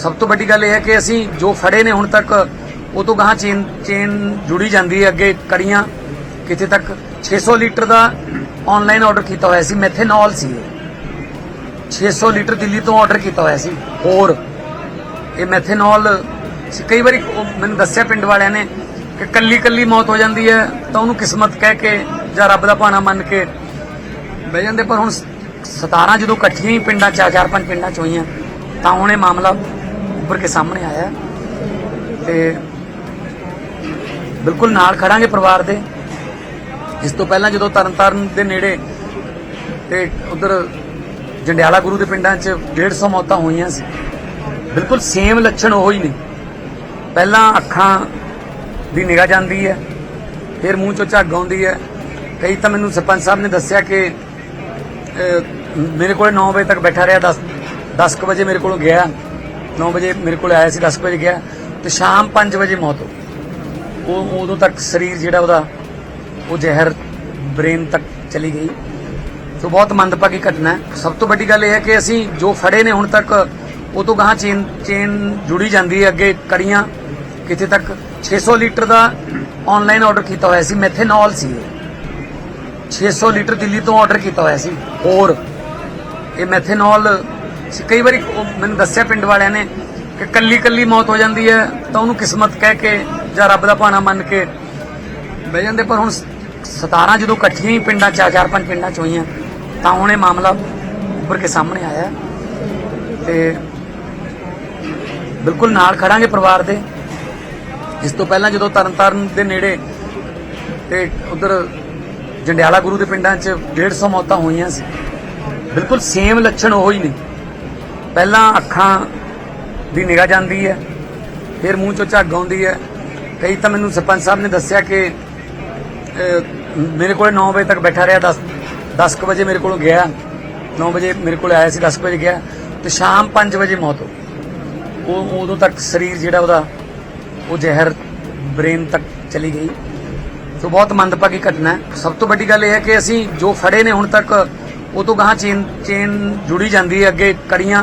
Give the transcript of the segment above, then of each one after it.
ਸਭ ਤੋਂ ਵੱਡੀ ਗੱਲ ਇਹ ਹੈ ਕਿ ਅਸੀਂ ਜੋ ਫੜੇ ਨੇ ਹੁਣ ਤੱਕ, ਉਹ ਤੋਂ ਗਾਹਾਂ ਚੇਨ ਚੇਨ ਜੁੜੀ ਜਾਂਦੀ ਹੈ ਅੱਗੇ ਕੜੀਆਂ ਕਿਤੇ ਤੱਕ 600 ਲੀਟਰ ਦਾ ਆਨਲਾਈਨ ਆਰਡਰ ਕੀਤਾ ਹੋਇਆ ਸੀ ਮੈਥੇਨੋਲ ਸੀ ਇਹ। 600 ਲੀਟਰ ਦਿੱਲੀ ਤੋਂ ਆਰਡਰ ਕੀਤਾ ਹੋਇਆ ਸੀ, ਹੋਰ ਇਹ ਮੈਥੇਨੋਲ ਕਈ ਵਾਰੀ ਉਹ ਮੈਨੂੰ ਦੱਸਿਆ ਪਿੰਡ ਵਾਲਿਆਂ ਨੇ ਕਿ ਕੱਲੀ ਕੱਲੀ ਮੌਤ ਹੋ ਜਾਂਦੀ ਹੈ, ਤਾਂ ਉਹਨੂੰ ਕਿਸਮਤ ਕਹਿ ਕੇ ਜਾਂ ਰੱਬ ਦਾ ਭਾਣਾ ਮੰਨ ਕੇ ਬਹਿ ਜਾਂਦੇ, ਪਰ ਹੁਣ 17 ਜਦੋਂ ਇਕੱਠੀਆਂ ਹੀ ਪਿੰਡਾਂ ਚਾਰ ਚਾਰ ਪੰਜ ਪਿੰਡਾਂ ਚ ਹੋਈਆਂ, ਤਾਂ ਹੁਣ ਇਹ ਮਾਮਲਾ ਉੱਪਰ ਕੇ ਸਾਹਮਣੇ ਆਇਆ ਤੇ ਬਿਲਕੁਲ ਨਾਲ ਖੜਾਂਗੇ ਪਰਿਵਾਰ ਦੇ। ਇਸ ਤੋਂ ਪਹਿਲਾਂ ਜਦੋਂ ਤਰਨਤਾਰਨ ਦੇ ਨੇੜੇ ਤੇ ਉਧਰ ਜੰਡਿਆਲਾ ਗੁਰੂ ਦੇ ਪਿੰਡਾਂ 'ਚ 150 ਮੌਤਾਂ ਹੋਈਆਂ ਸੀ, ਬਿਲਕੁਲ ਸੇਮ ਲੱਛਣ ਉਹ ਹੀ ਨੇ। ਪਹਿਲਾਂ ਅੱਖਾਂ ਦੀ ਨਿਗਾਹ ਜਾਂਦੀ ਹੈ, ਫਿਰ ਮੂੰਹ 'ਚੋਂ ਝੱਗ ਆਉਂਦੀ ਹੈ। ਕਈ ਤਾਂ ਮੈਨੂੰ ਸਰਪੰਚ ਸਾਹਿਬ ਨੇ ਦੱਸਿਆ ਕਿ ਮੇਰੇ ਕੋਲ 9 ਵਜੇ ਤੱਕ ਬੈਠਾ ਰਿਹਾ 10 10 ਕੁ ਵਜੇ ਮੇਰੇ ਕੋਲੋਂ ਗਿਆ। 9 ਵਜੇ ਮੇਰੇ ਕੋਲ ਆਇਆ ਸੀ 10 ਕੁ ਵਜੇ ਗਿਆ ਤੇ ਸ਼ਾਮ 5 ਵਜੇ ਮੌਤ ਹੋ ਗਈ। ਉਹ ਉਦੋਂ ਤੱਕ ਸਰੀਰ ਜਿਹੜਾ ਉਹਦਾ, ਉਹ ਜ਼ਹਿਰ ਬ੍ਰੇਨ ਤੱਕ ਚਲੀ ਗਈ ਸੋ ਬਹੁਤ ਮੰਦਭਾਗੀ ਘਟਨਾ ਹੈ ਸਭ ਤੋਂ ਵੱਡੀ ਗੱਲ ਇਹ ਹੈ ਕਿ ਅਸੀਂ ਜੋ ਫੜੇ ਨੇ ਹੁਣ ਤੱਕ, ਉਹ ਤੋਂ ਗਾਹਾਂ ਚੇਨ ਚੇਨ ਜੁੜੀ ਜਾਂਦੀ ਹੈ ਅੱਗੇ ਕੜੀਆਂ ਕਿਤੇ ਤੱਕ 600 ਲੀਟਰ ਦਾ ਆਨਲਾਈਨ ਆਰਡਰ ਕੀਤਾ ਹੋਇਆ ਸੀ ਮੈਥੇਨੋਲ ਸੀ ਇਹ। 600 ਲੀਟਰ ਦਿੱਲੀ ਤੋਂ ਆਰਡਰ ਕੀਤਾ ਹੋਇਆ ਸੀ ਹੋਰ ਇਹ ਮੈਥੇਨੋਲ ਕਈ ਵਾਰੀ ਉਹ ਮੈਨੂੰ ਦੱਸਿਆ ਪਿੰਡ ਵਾਲਿਆਂ ਨੇ ਕਿ ਕੱਲੀ ਕੱਲੀ ਮੌਤ ਹੋ ਜਾਂਦੀ ਹੈ, ਤਾਂ ਉਹਨੂੰ ਕਿਸਮਤ ਕਹਿ ਕੇ ਜਾਂ ਰੱਬ ਦਾ ਭਾਣਾ ਮੰਨ ਕੇ ਬਹਿ ਜਾਂਦੇ। ਪਰ ਹੁਣ 17 ਜਦੋਂ ਇਕੱਠੀਆਂ ਹੀ ਪਿੰਡਾਂ ਚਾਰ ਚਾਰ ਪੰਜ ਪਿੰਡਾਂ ਚ ਹੋਈਆਂ, ਤਾਂ ਹੁਣ ਇਹ ਮਾਮਲਾ ਉੱਪਰ ਕੇ ਸਾਹਮਣੇ ਆਇਆ। ਤੇ ਬਿਲਕੁਲ ਨਾਲ ਖੜਾਂਗੇ ਪਰਿਵਾਰ ਦੇ। ਇਸ ਤੋਂ ਪਹਿਲਾਂ ਜਦੋਂ ਤਰਨਤਾਰਨ ਦੇ ਨੇੜੇ ਤੇ ਉਧਰ ਜੰਡਿਆਲਾ ਗੁਰੂ ਦੇ ਪਿੰਡਾਂ 'ਚ 150 ਮੌਤਾਂ ਹੋਈਆਂ ਸੀ, ਬਿਲਕੁਲ ਸੇਮ ਲੱਛਣ ਉਹੀ ਨੇ। ਪਹਿਲਾਂ ਅੱਖਾਂ ਦੀ ਨਿਗਾਹ ਜਾਂਦੀ ਹੈ, ਫਿਰ ਮੂੰਹ 'ਚੋਂ ਝੱਗ ਆਉਂਦੀ ਹੈ। ਕਈ ਤਾਂ ਮੈਨੂੰ ਸਰਪੰਚ ਸਾਹਿਬ ਨੇ ਦੱਸਿਆ ਕਿ ਮੇਰੇ ਕੋਲ 9 ਵਜੇ ਤੱਕ ਬੈਠਾ ਰਿਹਾ 10 10 ਕੁ ਵਜੇ ਮੇਰੇ ਕੋਲ ਗਿਆ। 9 ਵਜੇ ਮੇਰੇ ਕੋਲ ਆਇਆ ਸੀ 10 ਕੁ ਵਜੇ ਗਿਆ। ਤੇ ਸ਼ਾਮ 5 ਵਜੇ ਮੌਤ ਹੋ ਉਹ ਉਦੋਂ ਤੱਕ ਸਰੀਰ ਜਿਹੜਾ ਉਹਦਾ, ਉਹ ਜ਼ਹਿਰ ਬ੍ਰੇਨ ਤੱਕ ਚਲੀ ਗਈ। ਸੋ ਬਹੁਤ ਮੰਦਭਾਗੀ ਘਟਨਾ ਹੈ। ਸਭ ਤੋਂ ਵੱਡੀ ਗੱਲ ਇਹ ਹੈ ਕਿ ਅਸੀਂ ਜੋ ਫੜੇ ਨੇ ਹੁਣ ਤੱਕ, ਉਹ ਤੋਂ ਗਾਹਾਂ ਚੇਨ ਚੇਨ ਜੁੜੀ ਜਾਂਦੀ ਹੈ ਅੱਗੇ ਕੜੀਆਂ।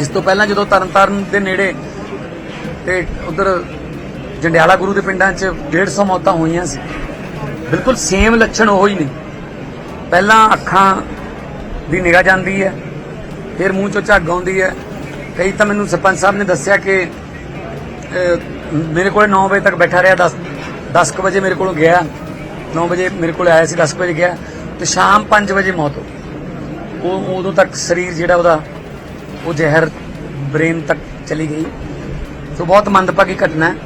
ਇਸ ਤੋਂ ਪਹਿਲਾਂ ਜਦੋਂ ਤਰਨਤਾਰਨ ਦੇ ਨੇੜੇ ਤੇ ਉਧਰ ਜੰਡਿਆਲਾ ਗੁਰੂ ਦੇ ਪਿੰਡਾਂ 'ਚ 150 ਮੌਤਾਂ ਹੋਈਆਂ ਸੀ, ਬਿਲਕੁਲ ਸੇਮ ਲੱਛਣ ਉਹ ਹੀ ਨੇ। ਪਹਿਲਾਂ ਅੱਖਾਂ ਦੀ ਨਿਗਾਹ ਜਾਂਦੀ ਹੈ, ਫਿਰ ਮੂੰਹ 'ਚੋਂ ਝੱਗ ਆਉਂਦੀ ਹੈ। ਕਈ ਤਾਂ ਮੈਨੂੰ ਸਰਪੰਚ ਸਾਹਿਬ ਨੇ ਦੱਸਿਆ ਕਿ ਮੇਰੇ ਕੋਲ 9 ਵਜੇ ਤੱਕ ਬੈਠਾ ਰਿਹਾ 10 10 ਕੁ ਵਜੇ ਮੇਰੇ ਕੋਲ ਗਿਆ। 9 ਵਜੇ ਮੇਰੇ ਕੋਲ ਆਇਆ ਸੀ 10 ਕੁ ਵਜੇ ਗਿਆ। ਤੇ ਸ਼ਾਮ 5 ਵਜੇ ਮੌਤ ਹੋ ਉਹ ਉਦੋਂ ਤੱਕ ਸਰੀਰ ਜਿਹੜਾ ਉਹਦਾ ਉਹ ਜ਼ਹਿਰ ਬ੍ਰੇਨ ਤੱਕ ਚਲੀ ਗਈ। ਸੋ ਬਹੁਤ ਮੰਦਭਾਗੀ ਘਟਨਾ ਹੈ।